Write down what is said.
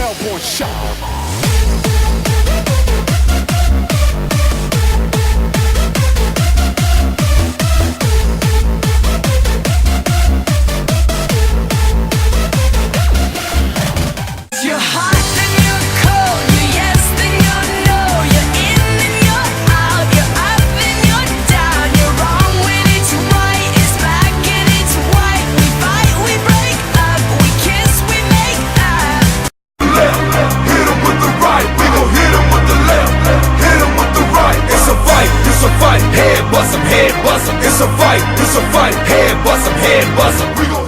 Melbourne shot. head bust em. It's a fight, it's a fight. Head bust em, head bust em. We gon'